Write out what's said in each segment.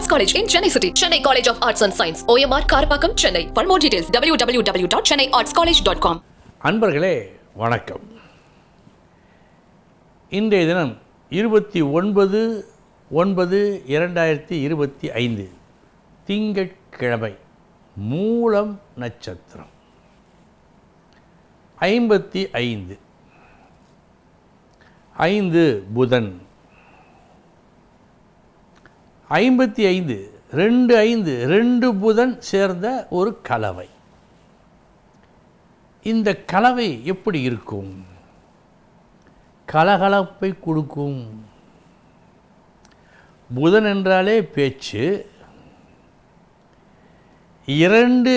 Arts college in Chennai city Chennai college of arts and science OMR Karapakkam Chennai for more details W W W dot Chennai arts college dot com அன்பர்களே வணக்கம் இன்றைய தினம் இருபத்தி ஒன்பது ஒன்பது இரண்டாயிரத்தி இருபத்தி ஐந்து திங்கட்கிழமை மூலம் நட்சத்திரம் ஐம்பத்தி ஐந்து ஐந்து புதன் ஐம்பத்தி ஐந்து ரெண்டு ஐந்து ரெண்டு புதன் சேர்ந்த ஒரு கலவை. இந்த கலவை எப்படி இருக்கும்? கலகலப்பை கொடுக்கும். புதன் என்றாலே பேச்சு. இரண்டு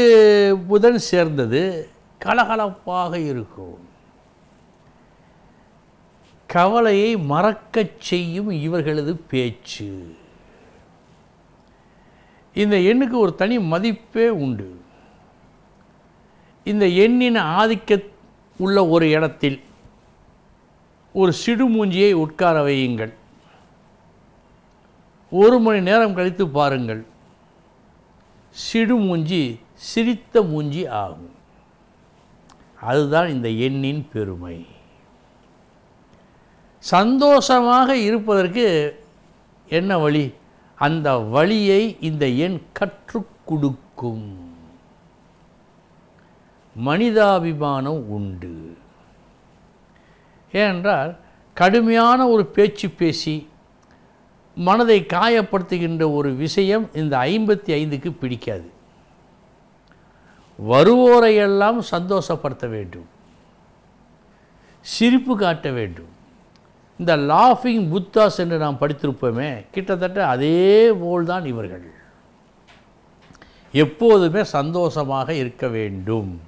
புதன் சேர்ந்தது கலகலப்பாக இருக்கும். கவலையை மறக்கச் செய்யும் இவர்களது பேச்சு. இந்த எண்ணுக்கு ஒரு தனி மதிப்பே உண்டு. இந்த எண்ணின் ஆதிக்க உள்ள ஒரு இடத்தில் ஒரு சிடுமூஞ்சியை உட்கார வையுங்கள். ஒரு மணி நேரம் கழித்து பாருங்கள். சிடுமூஞ்சி சிரித்த மூஞ்சி ஆகும். அதுதான் இந்த எண்ணின் பெருமை. சந்தோஷமாக இருப்பதற்கு என்ன வழி? அந்த வழியை இந்த எண் கற்றுக் கொடுக்கும். மனிதாபிமானம் உண்டு. ஏனென்றால் கடுமையான ஒரு பேச்சு பேசி மனதை காயப்படுத்துகின்ற ஒரு விஷயம் இந்த ஐம்பத்தி ஐந்துக்கு பிடிக்காது வருவோரையெல்லாம் சந்தோஷப்படுத்த வேண்டும். சிரிப்பு காட்ட வேண்டும். இந்த லாஃபிங் புத்தாஸ் என்று நாம் படித்திருப்போமே கிட்டத்தட்ட அதே போல்தான் இவர்கள். எப்போதுமே சந்தோஷமாக இருக்க வேண்டும்.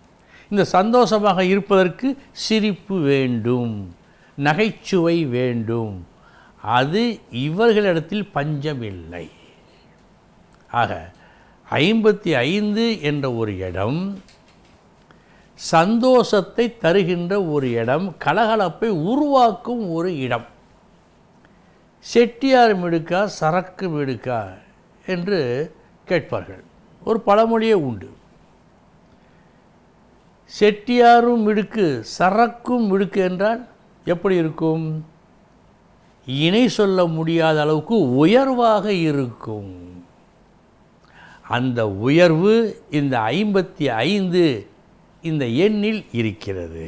இந்த சந்தோஷமாக இருப்பதற்கு சிரிப்பு வேண்டும் நகைச்சுவை வேண்டும். அது இவர்களிடத்தில் பஞ்சமில்லை. ஆக ஐம்பத்தி ஐந்து என்ற ஒரு இடம் சந்தோஷத்தை தருகின்ற ஒரு இடம் கலகலப்பை உருவாக்கும் ஒரு இடம். செட்டியார் மிடுக்கா சரக்கு மிடுக்கா என்று கேட்பார்கள். ஒரு பழமொழியே உண்டு. செட்டியாரும் மிடுக்கு சரக்கும் மிடுக்கு என்றால் எப்படி இருக்கும்? இணை சொல்ல முடியாத அளவுக்கு உயர்வாக இருக்கும். அந்த உயர்வு இந்த ஐம்பத்தி ஐந்து இந்த எண்ணில் இருக்கிறது.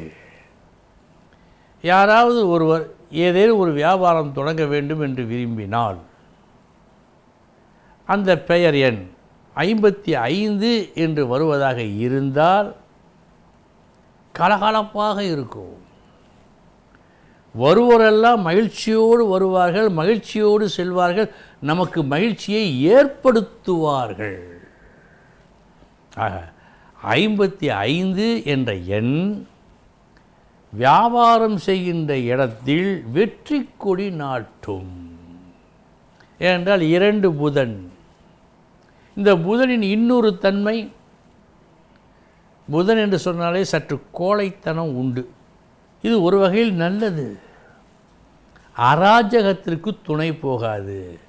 யாராவது ஒருவர் ஏதேனும் ஒரு வியாபாரம் தொடங்க வேண்டும் என்று விரும்பினால் அந்த பெயர் எண் ஐம்பத்தி ஐந்து என்று வருவதாக இருந்தால் கலகலப்பாக இருக்கும். வருவோரெல்லாம் மகிழ்ச்சியோடு வருவார்கள் மகிழ்ச்சியோடு செல்வார்கள் நமக்கு மகிழ்ச்சியை ஏற்படுத்துவார்கள். ஆக ஐம்பத்தி ஐந்து என்ற எண் வியாபாரம் செய்கின்ற இடத்தில் வெற்றி கொடி நாட்டும். ஏனென்றால் இரண்டு புதன். இந்த புதனின் இன்னொரு தன்மை புதன் என்று சொன்னாலே சற்று கோழைத்தனம் உண்டு. இது ஒரு வகையில் நல்லது. அராஜகத்திற்கு துணை போகாது.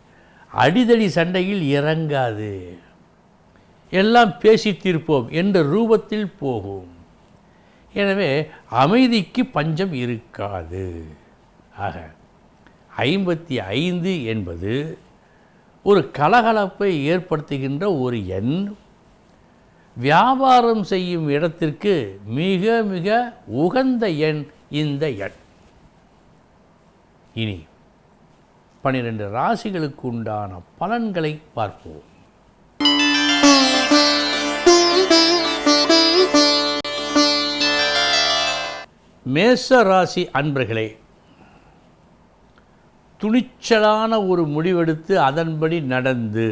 அடிதடி சண்டையில் இறங்காது. எல்லாம் பேசி தீர்ப்போம் என்ற ரூபத்தில் போகும். எனவே அமைதிக்கு பஞ்சம் இருக்காது. ஆக ஐம்பத்தி ஐந்து என்பது ஒரு கலகலப்பை ஏற்படுத்துகின்ற ஒரு எண். வியாபாரம் செய்யும் இடத்திற்கு மிக மிக உகந்த எண் இந்த எண். இனி பனிரெண்டு ராசிகளுக்கு உண்டான பலன்களை பார்ப்போம். மேச ராசி அன்பர்களே துணிச்சலான ஒரு முடிவெடுத்து அதன்படி நடந்து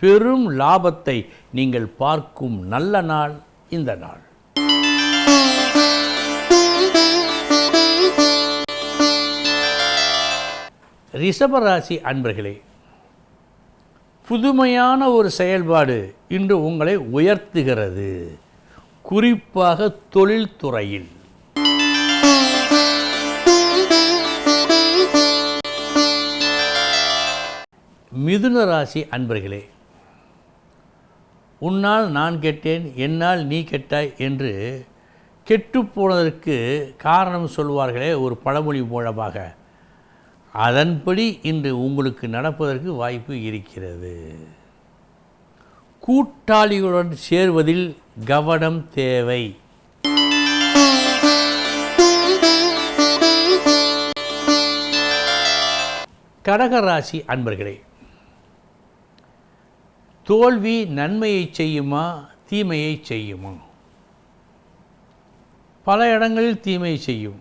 பெரும் லாபத்தை நீங்கள் பார்க்கும் நல்ல நாள் இந்த நாள். ரிஷபராசி அன்பர்களே புதுமையான ஒரு செயல்பாடு இன்று உங்களை உயர்த்துகிறது. குறிப்பாக தொழில்துறையில். மிதுன ராசி அன்பர்களே உன்னால் நான் கெட்டேன் என்னால் நீ கெட்டாய் என்று கெட்டுப்போனதற்கு காரணம் சொல்வார்களே ஒரு பழமொழி மூலமாக. அதன்படி இன்று உங்களுக்கு நடப்பதற்கு வாய்ப்பு இருக்கிறது. கூட்டாளிகளுடன் சேர்வதில் கவனம் தேவை. கடகராசி அன்பர்களே தோல்வி நன்மையை செய்யுமா தீமையை செய்யுமா? பல இடங்களில் தீமை செய்யும்.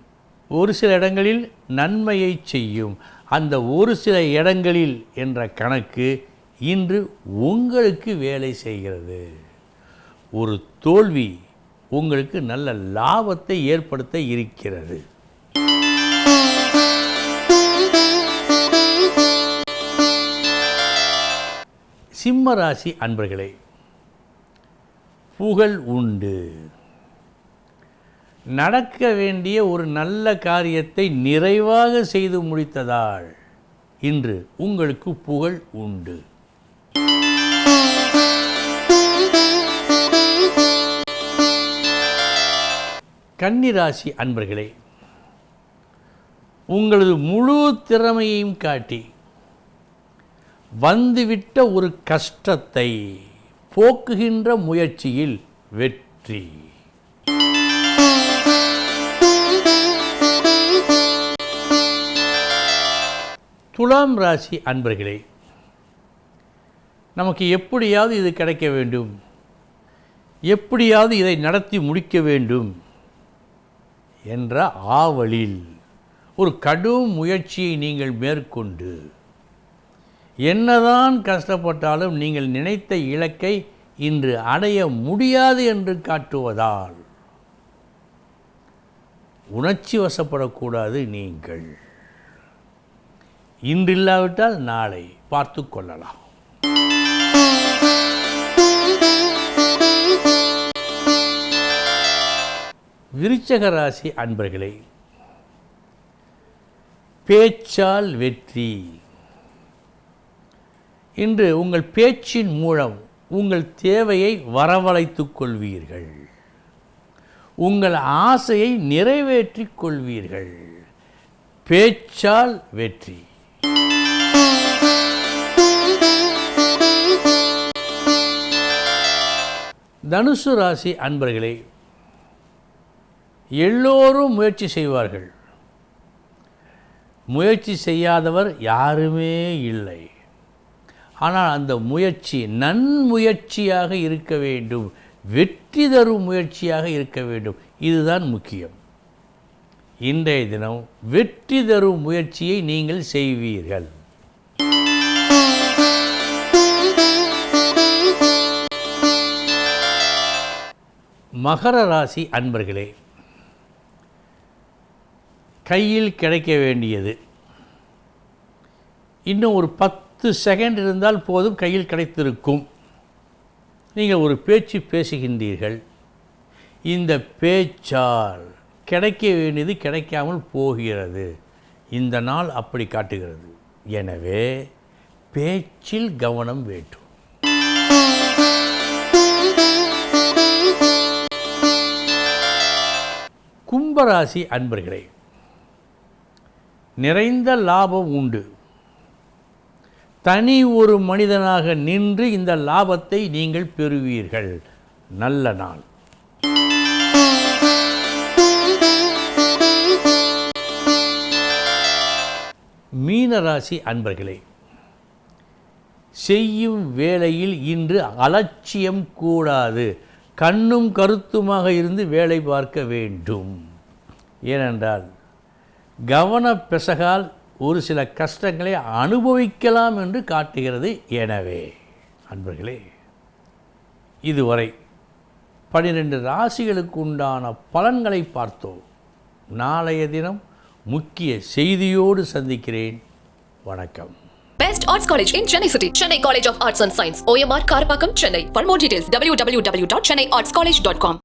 ஒரு சில இடங்களில் நன்மையை செய்யும். அந்த ஒரு சில இடங்களில் என்ற கணக்கு இன்று உங்களுக்கு வேலை செய்கிறது. ஒரு தோல்வி உங்களுக்கு நல்ல லாபத்தை ஏற்படுத்த இருக்கிறது. சிம்ம ராசி அன்பர்களே புகழ் உண்டு. நடக்க வேண்டிய ஒரு நல்ல காரியத்தை நிறைவாக செய்து முடித்ததால் இன்று உங்களுக்கு புகழ் உண்டு. கன்னிராசி அன்பர்களே உங்களது முழு திறமையையும் காட்டி வந்துவிட்ட ஒரு கஷ்டத்தை போக்குகின்ற முயற்சியில் வெற்றி. துலாம் ராசி அன்பர்களே நமக்கு எப்படியாவது இது கிடைக்க வேண்டும். எப்படியாவது இதை நடத்தி முடிக்க வேண்டும் என்ற ஆவலில் ஒரு கடும் முயற்சியை நீங்கள் மேற்கொண்டு என்னதான் கஷ்டப்பட்டாலும் நீங்கள் நினைத்த இலக்கை இன்று அடைய முடியாது என்று காட்டுவதால். உணர்ச்சி வசப்படக்கூடாது நீங்கள். இன்றில்லாவிட்டால் நாளை பார்த்து கொள்ளலாம். விருச்சக ராசி அன்பர்களே பேச்சால் வெற்றி. இன்று உங்கள் பேச்சின் மூலம் உங்கள் தேவையை வரவழைத்துக் கொள்வீர்கள். உங்கள் ஆசையை நிறைவேற்றிக் கொள்வீர்கள். பேச்சால் வெற்றி. தனுசு ராசி அன்பர்களே எல்லோரும் முயற்சி செய்வார்கள். முயற்சி செய்யாதவர் யாருமே இல்லை. ஆனால் அந்த முயற்சி நன்முயற்சியாக இருக்க வேண்டும். வெற்றி தரும் முயற்சியாக இருக்க வேண்டும். இதுதான் முக்கியம். இன்றைய தினம் வெற்றி தரும் முயற்சியை நீங்கள் செய்வீர்கள். மகர ராசி அன்பர்களே கையில் கிடைக்க வேண்டியது. இன்னும் ஒரு பத்து பத்து செகண்ட் இருந்தால் போதும் கையில் கிடைத்திருக்கும். நீங்கள் ஒரு பேச்சு பேசுகின்றீர்கள். இந்த பேச்சால் கிடைக்க வேண்டியது கிடைக்காமல் போகிறது. இந்த நாள் அப்படி காட்டுகிறது. எனவே பேச்சில் கவனம் வேண்டும். கும்பராசி அன்பர்களே நிறைந்த லாபம் உண்டு. தனி ஒரு மனிதனாக நின்று இந்த லாபத்தை நீங்கள் பெறுவீர்கள். நல்ல நாள். மீனராசி அன்பர்களே செய்யும் வேலையில் இன்று அலட்சியம் கூடாது. கண்ணும் கருத்துமாக இருந்து வேலை பார்க்க வேண்டும். ஏனென்றால் கவன பிசகால் ஒரு சில கஷ்டங்களை அனுபவிக்கலாம் என்று காட்டுகிறது எனவே அன்பர்களே இதுவரை பனிரெண்டு ராசிகளுக்கு உண்டான பலன்களை பார்த்தோம் நாளைய தினம் முக்கிய செய்தியோடு சந்திக்கிறேன் வணக்கம் best arts college in Chennai city Chennai college of arts and science OMR Karapakkam Chennai for more details W W W dot Chennai arts college dot com